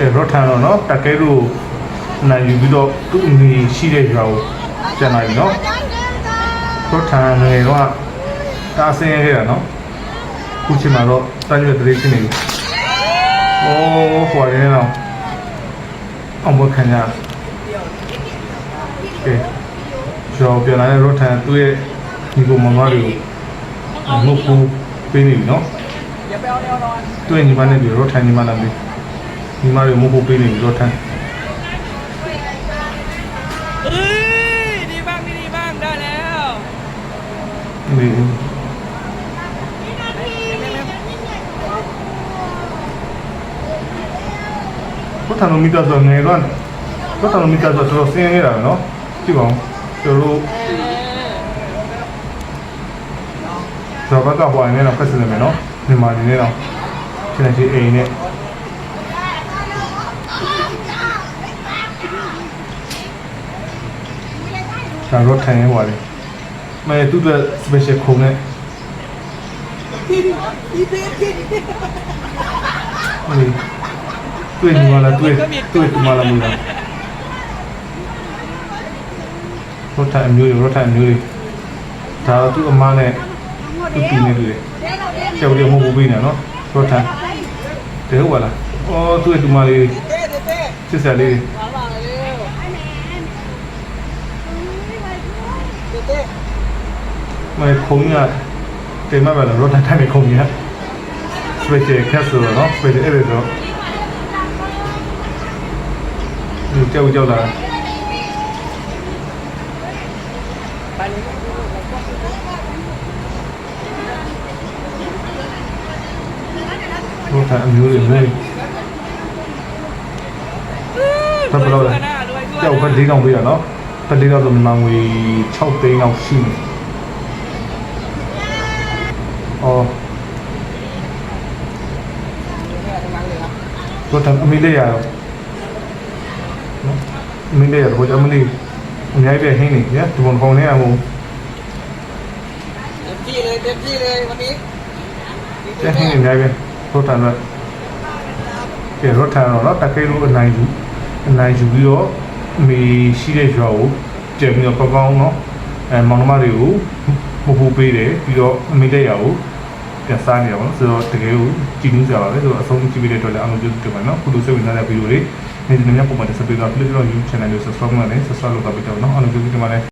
ကဲရော့ထန်တော့နော်တကယ်လို့နိုင်ယူပြီးတော့သူ့အမိရှိတဲ့ရွာကိုပြန်လာပြီနော်ရော့ထန်ငယ်တော့တာဆင်းရဲခဲ့တာနော်ခုချိန်မှာတော့တန်းရွက်တရေဖြစ်နေပြီโอ้ဟွာရင်းတော့အောင်ဘခံရကဲကျော်ပြန်လာတဲ့ရော့ထန်သူ့ရဲ့ဒီကိုမမတွေကိုငုတ်ဖို့ပေးနေပြီနော်တွေ့ညီမနဲ့ပြီးတော့ထိုင်ညီမလာပြီ ညီမတွေမဟုတ်ပေးနေပြီးတော့ထိုင် เอ้ยดีบ้างไม่ดีบ้างได้แล้ว ဒီဘုထာနိုမီတာဆိုငယ်တော့ဘုထာနိုမီတာဆိုတော့ဆင်းရဲနေတာနော်ကြည့်ပါဦးကျွန်တော်တို့ဇောဘကဟွာနေတော့ဖက်စနေမယ်နော်ညီမနေနေတော့ခြေနေချီအိမ်နဲ့ ဒါတော့ခံရပါတယ်မဲသူ့အတွက် special ခုံနဲ့တွေ့ညီမလားတွေ့တွေ့ညီမလားမလားရထအမျိုးတွေရထအမျိုးတွေဒါတော့သူ့အမနဲ့သူ့ပြီးနေတယ်ကျောက်လေးမဟုတ်ဘူးပြီးနေနော်ရထတယ်ဟုတ်ပါလားအော်သူ့ရဲ့ဒီမလေးစစ်ဆက်လေးတွေ တယ်မယ်ခုံရတင်မပဲလားရတ်တိုင်းမယ်ခုံရဆွေကျေခက်ဆိုတော့နော်ဆွေကျေအဲ့ဒါဆိုဒီကြောက်ကြောက်လာဘုရားအမျိုးတွေနဲ့တပ်ပလို့ကြောက်ခက်ဒီကောင်ပေးရနော် တလေးတော့မြန်မာငွေ6သိန်းလောက်ရှိနေ။အော်တော့တမီလေးရအောင်။မင်းလေးရတော့ကြမလေးအများကြီးပဲဟင်းနေရဒီဘုံကောင်လေးရမို့ပြည့်တယ်ပြည့်တယ်မင်းကျန်ဟင်းနေအများကြီးပဲတော့တန်တော့ကျေတော့ထန်တော့နော်တကယ်လို့အနိုင်ယူအနိုင်ယူပြီးတော့ အမေရှိတဲ့ရွာကိုကျန်ပြီးတော့ကောင်းကောင်းနော်အဲမောင်နှမတွေကိုမဖို့ပေးတယ်ပြီးတော့အမေတဲ့ရွာကိုပြန်စားနေရပါတော့ဆိုတော့တကယ်ကိုကြည်နူးကြပါပဲဆိုတော့အဆုံးကြည့်ပြီးတဲ့အတွက်လည်းအားလုံးကျေးဇူးတင်ပါတယ်နော်ခုလိုစိတ်ဝင်စားတဲ့ဗီဒီယိုလေးနေ့စဉ်နေ့ပုံမှန်တက်ဆက်ပေးတော့ please တော့ YouTube channel ကို subscribe လုပ်နေ subscribe လုပ်တော့ပြတော့နော်အားလုံးကျေးဇူးတင်ပါတယ်